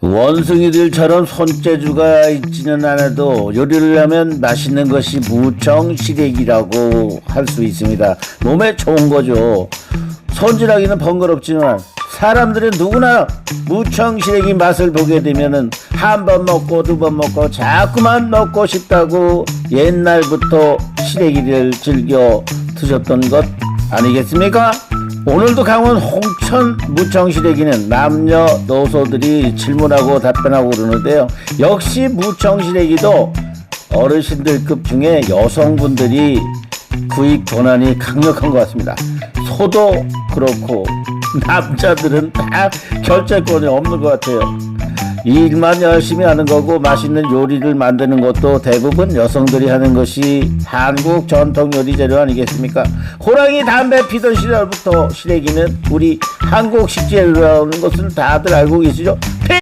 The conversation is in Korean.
원숭이들처럼 손재주가 있지는 않아도 요리를 하면 맛있는 것이 무청시래기라고 할 수 있습니다. 몸에 좋은 거죠. 손질하기는 번거롭지만 사람들은 누구나 무청시래기 맛을 보게 되면은 한 번 먹고 두 번 먹고 자꾸만 먹고 싶다고 옛날부터 시래기를 즐겨 드셨던 것 아니겠습니까? 오늘도 강원 홍천 무청시래기는 남녀노소들이 질문하고 답변하고 그러는데요. 역시 무청시래기도 어르신들급 중에 여성분들이 구입 권한이 강력한 것 같습니다. 소도 그렇고 남자들은 다 결제권이 없는 것 같아요. 이 일만 열심히 하는 거고 맛있는 요리를 만드는 것도 대부분 여성들이 하는 것이 한국 전통 요리 재료 아니겠습니까? 호랑이 담배 피던 시절부터 시래기는 우리 한국 식재료라는 것은 다들 알고 계시죠?